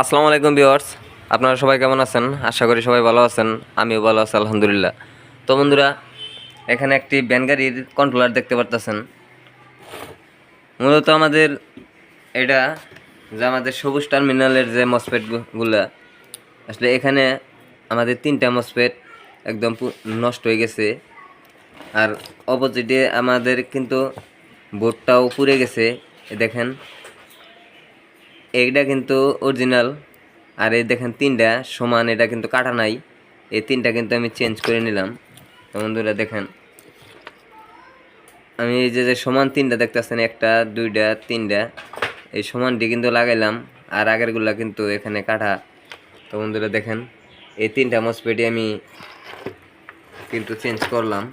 আসসালামু আলাইকুম ভিউয়ার্স। আপনারা সবাই কেমন আছেন? আশা করি সবাই ভালো আছেন। আমিও ভালো আছি, আলহামদুলিল্লাহ। তো বন্ধুরা, এখানে একটি ভ্যান গাড়ির কন্ট্রোলার দেখতে পারতেছেন। মূলত আমাদের এটা যে আমাদের সবুজ টার্মিনালের যে মসপেটগুলা আসলে এখানে আমাদের তিনটা মসপেট একদম নষ্ট হয়ে গেছে। আর অপোজিটে আমাদের কিন্তু বোর্ডটাও পুড়ে গেছে দেখেন। এইটা কিন্তু অরিজিনাল আর এই দেখেন তিনটা সমান, এটা কিন্তু কাটা নাই। এই তিনটা কিন্তু আমি চেঞ্জ করে নিলাম। বন্ধুরা দেখেন, আমি এই যে যে সমান তিনটা দেখতেছেন, একটা দুইটা তিনটা এই সমানটি কিন্তু লাগাইলাম, আর আগেরগুলা কিন্তু এখানে কাটা। তো বন্ধুরা দেখেন, এই তিনটা মসপেটি আমি কিন্তু চেঞ্জ করলাম।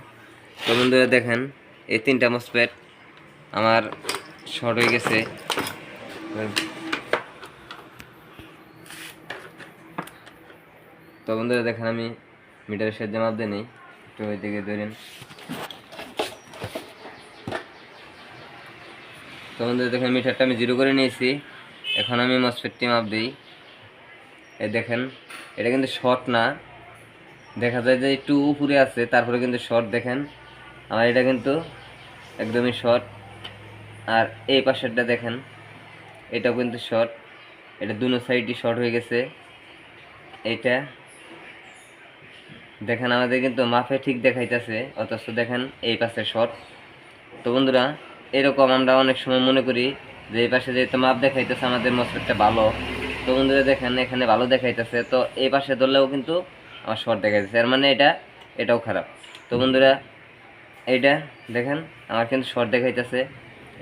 তো বন্ধুরা দেখেন, এই তিনটা মসপেট আমার শর্ট হয়ে গেছে। তো বন্ধুরা দেখেন আমি মিটারের সাহায্যে মাপ দিয়ে নিই। একটু ওই দিকে ধরেন। তো বন্ধুরা দেখেন মিটারটা আমি জিরো করে নিয়েছি। এখন আমি মসফেটটি মাপ দিই। এই দেখেন, এটা কিন্তু শর্ট না। দেখা যায় যে একটু উপরে আছে, তারপরে কিন্তু শর্ট দেখেন। আমার এটা কিন্তু একদমই শর্ট আর এই পাশেরটা দেখেন, এটাও কিন্তু শর্ট এটা দুনো সাইডই শর্ট হয়ে গেছে। এইটা দেখেন, আমাদের কিন্তু মাপে ঠিক দেখাইতেছে, অথচ দেখেন এই পাশে শর্ট তো বন্ধুরা, এরকম আমরা অনেক সময় মনে করি যে এই পাশে যেহেতু মাপ দেখাইতেছে, আমাদের মসপেটটা ভালো। তো বন্ধুরা দেখেন, এখানে ভালো দেখাইতেছে। তো এই পাশে ধরলেও কিন্তু আমার শর্ট দেখাইতেছে। এর মানে এটা, এটাও খারাপ। তো বন্ধুরা, এইটা দেখেন, আমার কিন্তু শর্ট দেখাইতেছে,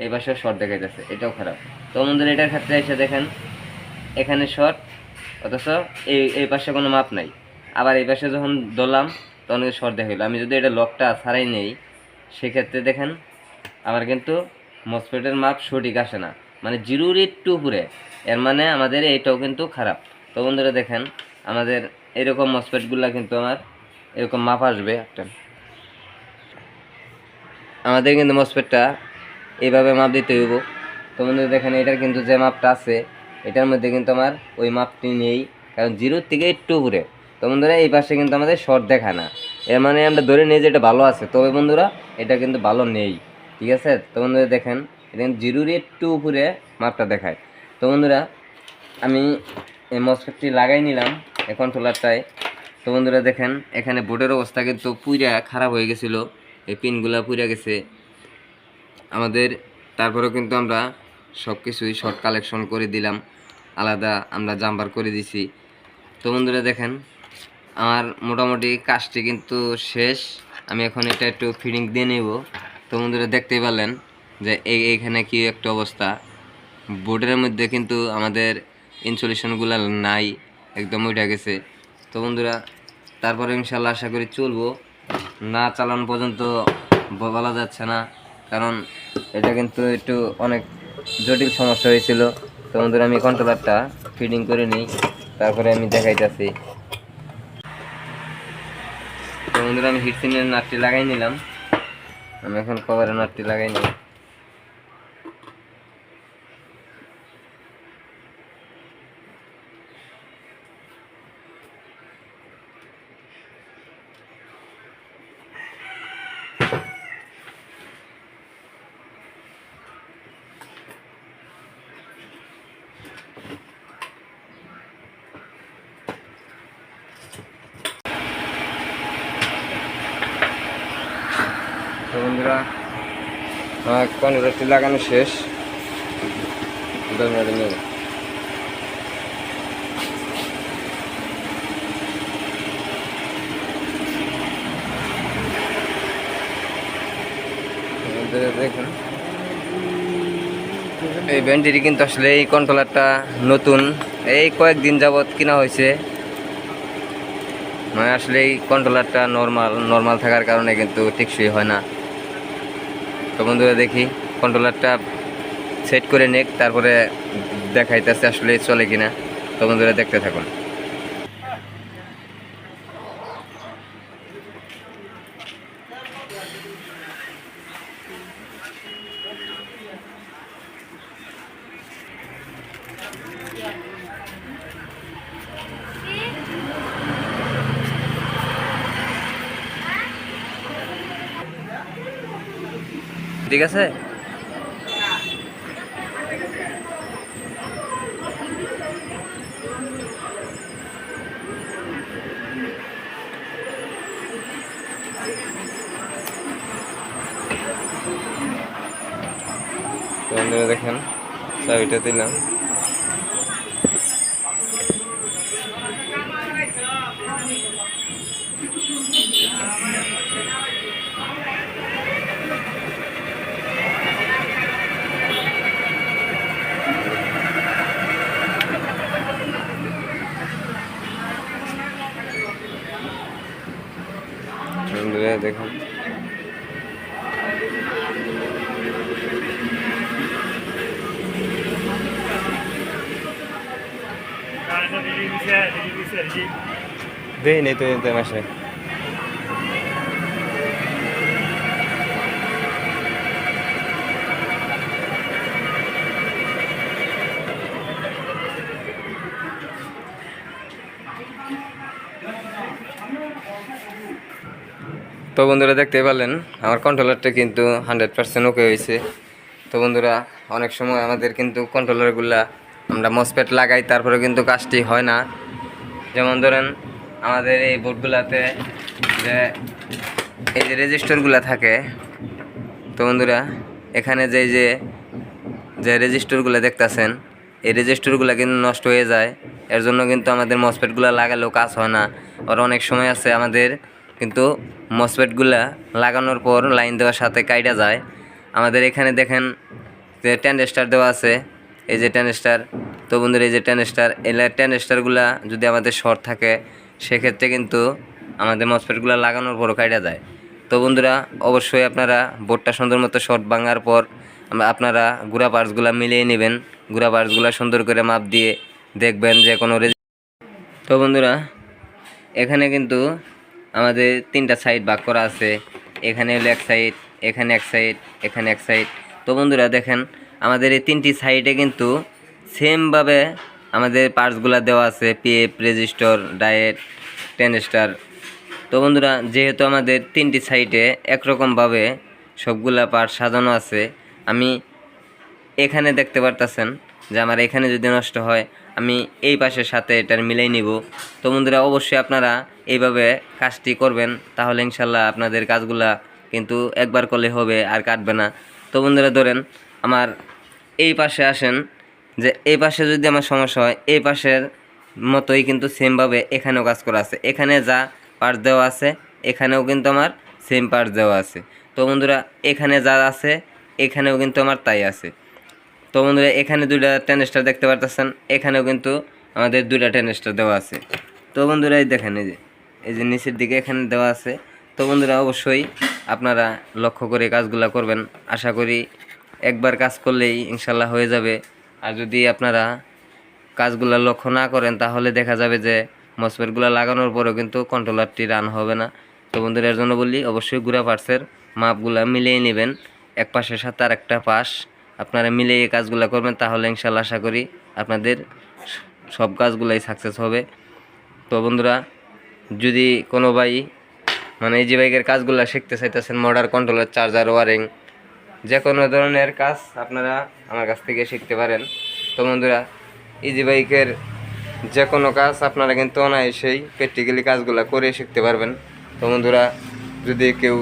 এই পাশেও শর্ট দেখাইতেছে, এটাও খারাপ। তো বন্ধুরা, এটার ক্ষেত্রে এসে দেখেন, এখানে শর্ট অথচ এই এই পাশে কোনো মাপ নাই। আবার এই পাশে যখন ধরলাম, তখন শর্ট দেখাইলো। আমি যদি এটা লকটা ছাড়াই নেই, সেক্ষেত্রে দেখেন, আমার কিন্তু মসপেটের মাপ সঠিক আসে না। মানে জিরোর একটু উপরে এর মানে আমাদের এইটাও কিন্তু খারাপ। তো বন্ধুরা দেখেন, আমাদের এরকম মসপেটগুলো কিন্তু আমার এরকম মাপ আসবে। একটা আমাদের কিন্তু মসপেটটা এইভাবে মাপ দিতে হইব। তো বন্ধুরা দেখেন, এটার কিন্তু যে মাপটা আছে, এটার মধ্যে কিন্তু আমার ওই মাপটি নেই। কারণ জিরোর থেকে একটু উপরে। তো বন্ধুরা, এই পাশে কিন্তু আমাদের শর্ট দেখায় না। এর মানে আমরা ধরে নিই যে এটা ভালো আছে। তবে বন্ধুরা, এটা কিন্তু ভালো নেই। ঠিক আছে? তো বন্ধুরা, দেখেন, এটা কিন্তু জিরোর একটু উপরে মাপটা দেখায়। তো বন্ধুরা, আমি এই মসফেটটি লাগাই নিলাম, এই কন্ট্রোলারটায় তো বন্ধুরা, দেখেন, এখানে বোর্ডের অবস্থা কিন্তু পুরা খারাপ হয়ে গেছিল। এই পিনগুলা পুড়ে গেছে। আমাদের, তারপরেও কিন্তু আমরা সব কিছুই শর্ট কালেকশন করে দিলাম। আলাদা আমরা জাম্বার করে দিছি। তো বন্ধুরা, দেখেন আমার মোটামুটি কাজটি কিন্তু শেষ। আমি এখন এটা একটু ফিডিং দিয়ে নেব। তো বন্ধুরা দেখতেই পারলেন যে এই এইখানে কি একটা অবস্থা। বোর্ডের মধ্যে কিন্তু আমাদের ইনসুলেশনগুলো নাই, একদম উঠে গেছে। তো বন্ধুরা, তারপরে ইনশাল্লাহ আশা করি চলবো। না চালানো পর্যন্ত বলা যাচ্ছে না, কারণ এটা কিন্তু একটু অনেক জটিল সমস্যা হয়েছিল। তো বন্ধুরা, আমি কন্ট্রোলারটা ফিডিং করে নিই। তারপরে আমি দেখাইতেছি। বন্ধুরা আমি হিটসিনের নাটটি লাগাই নিলাম। আমি এখন কভারের নাটটি লাগাই নিই তো লাগানো শেষ? এই ব্যান্ডটি কিন্তু আসলে এই কন্ট্রোলারটা নতুন। এই কয়েকদিন যাবৎ কিনা হয়েছে। মানে আসলে এই কন্ট্রোলারটা নর্মাল নর্মাল থাকার কারণে কিন্তু টেকসই হয় না। তো বন্ধুরা, দেখি কন্ট্রোলারটা সেট করে নেক, তারপরে দেখাইতেছে আসলে চলে কিনা। তো বন্ধুরা, দেখতে থাকুন। ঠিক আছে? দেখেন চাবিটা দিলাম। বন্ধুরা দেখুন। দেখিনি তো মাসে। তো বন্ধুরা দেখতে পারলেন, আমার কন্ট্রোলারটা কিন্তু হান্ড্রেড পার্সেন্ট ওকে হয়েছে। তো বন্ধুরা, অনেক সময় আমাদের কিন্তু কন্ট্রোলারগুলা আমরা মসপেট লাগাই, তারপরে কিন্তু কাজটি হয় না। যেমন ধরেন, আমাদের এই বোর্ডগুলাতে যে, এই যে রেজিস্টারগুলো থাকে, তো বন্ধুরা, এখানে যে যে যে রেজিস্টারগুলো দেখতাছেন, এই রেজিস্টারগুলো কিন্তু নষ্ট হয়ে যায়। এর জন্য কিন্তু আমাদের মসপেটগুলো লাগালেও কাজ হয় না। আর অনেক সময় আছে আমাদের কিন্তু মসপেটগুলা লাগানোর পর লাইন দেওয়ার সাথে কাইটা যায়। আমাদের এখানে দেখেন যে টেন স্টার দেওয়া আছে, এই যে টেন স্টার তো বন্ধুরা, এই যে টেন স্টার এই টেন স্টারগুলা যদি আমাদের শর্ট থাকে, সেক্ষেত্রে কিন্তু আমাদের মসপেটগুলো লাগানোর পরও কাইটা যায়। তো বন্ধুরা, অবশ্যই আপনারা বোর্ডটা সুন্দর মতো শর্ট ভাঙার পর আপনারা গুড়া পার্টসগুলো মিলিয়ে নেবেন। গুড়া পার্টসগুলো সুন্দর করে মাপ দিয়ে দেখবেন যে কোনো রেজি- তো বন্ধুরা, এখানে কিন্তু আমাদের তিনটা সাইড ভাগ করা আছে। এখানে হলো এক সাইড এখানে এক সাইড এখানে এক সাইড তো বন্ধুরা দেখেন, আমাদের এই তিনটি সাইডে কিন্তু সেমভাবে আমাদের পার্টসগুলো দেওয়া আছে PF resistor diode ten star তো বন্ধুরা, যেহেতু আমাদের তিনটি সাইডে একরকমভাবে সবগুলা পার্ট সাজানো আছে, আমি এখানে দেখতে পারতেছেন যে আমার এখানে যদি নষ্ট হয় আমি এই পাশের সাথে এটার মিলাই নিব। তো বন্ধুরা, অবশ্যই আপনারা এইভাবে কাজটি করবেন, তাহলে ইনশাল্লাহ আপনাদের কাজগুলা কিন্তু একবার করলে হবে আর কাটবে না। তো বন্ধুরা, ধরেন আমার এই পাশে আসেন, যে এই পাশে যদি আমার সমস্যা হয়, এই পাশের মতোই কিন্তু সেমভাবে এখানেও কাজ করা আছে। এখানে যা পার্ট দেওয়া আছে, এখানেও কিন্তু আমার সেম পার্ট দেওয়া আছে। তো বন্ধুরা, এখানে যা আছে, এখানেও কিন্তু আমার তাই আছে। তো বন্ধুরা, এখানে দুইটা টেন স্টার দেখতে পারতেছেন। এখানেও কিন্তু আমাদের দুইটা টেন স্টার দেওয়া আছে। তো বন্ধুরা, এই দেখেন এই যে এই যে নিচের দিকে এখানে দেওয়া আছে। তো বন্ধুরা, অবশ্যই আপনারা লক্ষ্য করে কাজগুলো করবেন। আশা করি একবার কাজ করলেই ইনশাল্লাহ হয়ে যাবে। আর যদি আপনারা কাজগুলো লক্ষ্য না করেন, তাহলে দেখা যাবে যে মসপেটগুলো লাগানোর পরেও কিন্তু কন্ট্রোলারটি রান হবে না। তো বন্ধুরা, এর জন্য বলি, অবশ্যই গুড়া পার্টসের মাপগুলো মিলিয়ে নেবেন। এক পাশের সাথে আর একটা পাশ। আপনারা মিলে এই কাজগুলো করবেন, তাহলে ইনশাল্লাহ আশা করি আপনাদের সব কাজগুলাই সাকসেস হবে। তো বন্ধুরা, যদি কোনো ভাই মানে এই যে বাইকের কাজগুলো শিখতে চাইতেছেন মোটর কন্ট্রোলার চার্জার ওয়ারিং যে কোনো ধরনের কাজ আপনারা আমার কাছ থেকে শিখতে পারেন। তো বন্ধুরা ইজি বাইকের যে কোনো কাজ আপনারা কিন্তু অনায়াসেই প্র্যাকটিক্যালি কাজগুলো করে শিখতে পারবেন। তো বন্ধুরা, যদি কেউ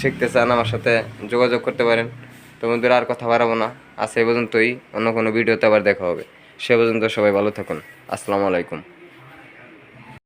শিখতে চান আমার সাথে যোগাযোগ করতে পারেন। তো বন্ধুরা আর কথা বাড়াবো না। আর সে পর্যন্তই। অন্য কোনো ভিডিওতে আবার দেখা হবে। সে পর্যন্ত সবাই ভালো থাকুন। আসসালামু আলাইকুম।